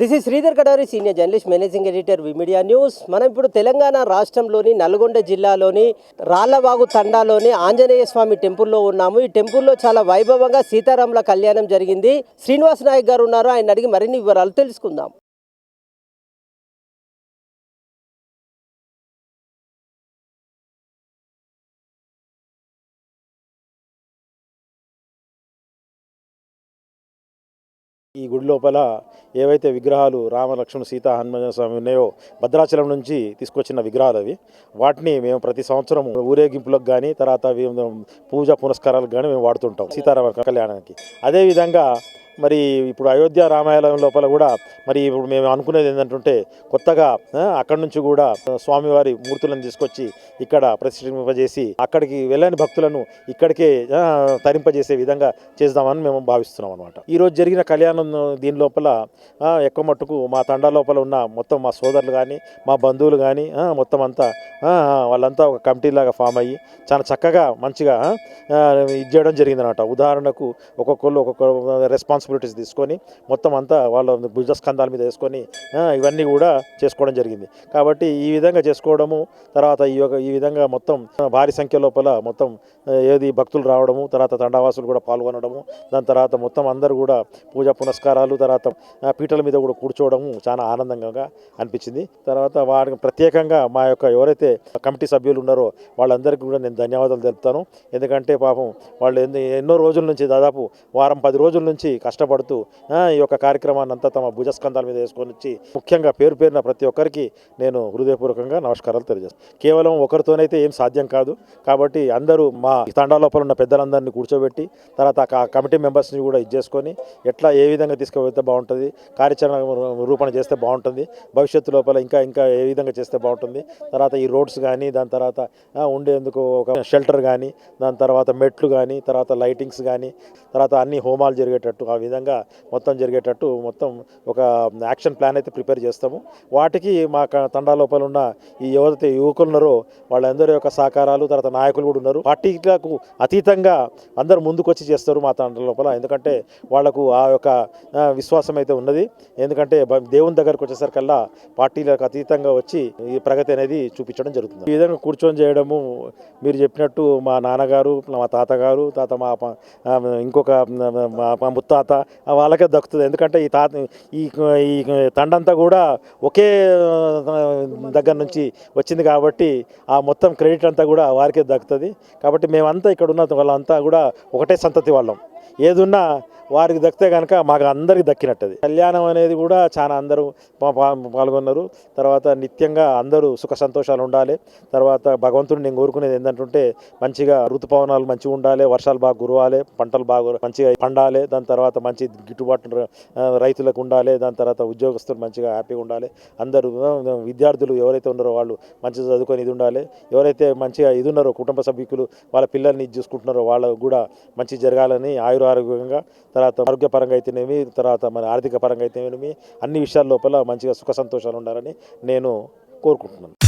This is Sridhar Kadari senior journalist managing editor media news మనం ఇప్పుడు తెలంగాణ రాష్ట్రంలోని నల్గొండ జిల్లాలోని రాళ్ళవాగు తండాలోని ఆంజనేయ స్వామి టెంపుల్లో ఉన్నాము. ఈ టెంపుల్లో చాలా వైభవంగా సీతారాముల కళ్యాణం జరిగింది. శ్రీనివాస్ నాయక్ గారు ఉన్నారు. ఆయన అడిగి మరిన్ని వివరాలు తెలుసుకుందాం. ఈ గుడి లోపల ఏవైతే విగ్రహాలు రామ లక్ష్మణ సీత హనుమాన్ స్వామి ఉన్నాయో భద్రాచలం నుంచి తీసుకొచ్చిన విగ్రహాలు అవి. వాటిని మేము ప్రతి సంవత్సరం ఊరేగింపులకు కానీ తర్వాత పూజ పునస్కారాలకు కానీ మేము వాడుతుంటాం సీతారామ కళ్యాణానికి. అదేవిధంగా మరి ఇప్పుడు అయోధ్య రామాలయం లోపల కూడా మరి ఇప్పుడు మేము అనుకునేది ఏంటంటే కొత్తగా అక్కడి నుంచి కూడా స్వామివారి మూర్తులను తీసుకొచ్చి ఇక్కడ ప్రతిష్ఠింపజేసి అక్కడికి వెళ్ళని భక్తులను ఇక్కడికే తరింపజేసే విధంగా చేద్దామని మేము భావిస్తున్నాం అనమాట ఈరోజు జరిగిన కళ్యాణం దీని లోపల ఎక్కువ మట్టుకు మా తండా లోపల ఉన్న మొత్తం మా సోదరులు కానీ మా బంధువులు కానీ మొత్తం అంతా వాళ్ళంతా ఒక కమిటీ లాగా ఫామ్ అయ్యి చాలా చక్కగా మంచిగా ఇది చేయడం జరిగిందనమాట ఉదాహరణకు ఒక్కొక్కళ్ళు ఒక్కొక్క రెస్పాన్స్ రెస్పాన్సిబిలిటీస్ తీసుకొని మొత్తం అంతా వాళ్ళ భుజస్కంధాల మీద వేసుకొని ఇవన్నీ కూడా చేసుకోవడం జరిగింది. కాబట్టి ఈ విధంగా చేసుకోవడము తర్వాత ఈ యొక్క ఈ విధంగా మొత్తం భారీ సంఖ్య లోపల మొత్తం ఏది భక్తులు రావడము తర్వాత తండావాసులు కూడా పాల్గొనడము దాని తర్వాత మొత్తం అందరూ కూడా పూజా పునస్కారాలు తర్వాత పీటల మీద కూడా కూర్చోవడము చాలా ఆనందంగా అనిపించింది. తర్వాత వారికి ప్రత్యేకంగా మా యొక్క ఎవరైతే కమిటీ సభ్యులు ఉన్నారో వాళ్ళందరికీ కూడా నేను ధన్యవాదాలు తెలుపుతాను. ఎందుకంటే పాపం వాళ్ళు ఎన్నో రోజుల నుంచి దాదాపు వారం పది రోజుల నుంచి కష్టపడుతూ ఈ యొక్క కార్యక్రమాన్ని అంతా తమ భుజస్కంధాల మీద వేసుకొని వచ్చి ముఖ్యంగా పేరు పేరున ప్రతి ఒక్కరికి నేను హృదయపూర్వకంగా నమస్కారాలు తెలియజేస్తాను. కేవలం ఒకరితోనైతే ఏం సాధ్యం కాదు. కాబట్టి అందరూ మా తండా లోపల ఉన్న పెద్దలందరినీ కూర్చోబెట్టి తర్వాత ఆ కమిటీ మెంబర్స్ని కూడా ఇది చేసుకొని ఎట్లా ఏ విధంగా తీసుకువెళ్తే బాగుంటుంది కార్యాచరణ రూపణ చేస్తే బాగుంటుంది భవిష్యత్తు లోపల ఇంకా ఇంకా ఏ విధంగా చేస్తే బాగుంటుంది తర్వాత ఈ రోడ్స్ కానీ దాని తర్వాత ఉండేందుకు ఒక షెల్టర్ కానీ దాని తర్వాత మెట్లు కానీ తర్వాత లైటింగ్స్ కానీ తర్వాత అన్ని హోమాలు జరిగేటట్టు ఆ విధంగా మొత్తం జరిగేటట్టు మొత్తం ఒక యాక్షన్ ప్లాన్ అయితే ప్రిపేర్ చేస్తాము. వాటికి మా తండా లోపల ఉన్న ఈ ఎవరైతే యువకులు ఉన్నారో వాళ్ళందరి యొక్క సహకారాలు తర్వాత నాయకులు కూడా ఉన్నారు. పార్టీలకు అతీతంగా అందరూ ముందుకొచ్చి చేస్తారు మా తండ్రి లోపల. ఎందుకంటే వాళ్ళకు ఆ యొక్క విశ్వాసం అయితే ఉన్నది. ఎందుకంటే బ- దేవుని దగ్గరకు వచ్చేసరికల్లా పార్టీలకు అతీతంగా వచ్చి ఈ ప్రగతి అనేది చూపించడం జరుగుతుంది. ఈ విధంగా కూర్చొని చేయడము మీరు చెప్పినట్టు మా నాన్నగారు మా తాతగారు తాత మా ఇంకొక మా మా ముత్తాత వాళ్ళకే దక్కుతుంది. ఎందుకంటే ఈ తాత ఈ ఈ తండంతా కూడా ఒకే దగ్గర నుంచి వచ్చింది కాబట్టి ఆ మొత్తం క్రెడిట్ అంతా కూడా వారికే దక్కుతుంది. కాబట్టి మేమంతా ఇక్కడ ఉన్న వాళ్ళంతా కూడా ఒకటే సంతతి వాళ్ళం. ఏదున్నా వారికి దక్కితే కనుక మాకు అందరికి దక్కినట్టది. కళ్యాణం అనేది కూడా చాలా అందరూ పాల్గొన్నారు. తర్వాత నిత్యంగా అందరూ సుఖ సంతోషాలు ఉండాలి. తర్వాత భగవంతుడు నేను కోరుకునేది ఏంటంటే మంచిగా ఋతుపవనాలు మంచిగా ఉండాలి వర్షాలు బాగా గురవాలి పంటలు బాగా మంచిగా పండాలి దాని తర్వాత మంచి గిట్టుబాటు రైతులకు ఉండాలి దాని తర్వాత ఉద్యోగస్తులు మంచిగా హ్యాపీగా ఉండాలి. అందరూ విద్యార్థులు ఎవరైతే ఉన్నారో వాళ్ళు మంచిగా చదువుకొని ఇది ఉండాలి. ఎవరైతే మంచిగా ఇది ఉన్నారో కుటుంబ సభ్యులు వాళ్ళ పిల్లల్ని చూసుకుంటున్నారో వాళ్ళకు కూడా మంచి జరగాలని ఆయుర ఆరోగ్యంగా తర్వాత ఆరోగ్యపరంగా అయితేనేమి తర్వాత మన ఆర్థిక పరంగా అయితేనేమి అన్ని విషయాల లోపల మంచిగా సుఖ సంతోషాలు ఉండాలని నేను కోరుకుంటున్నాను.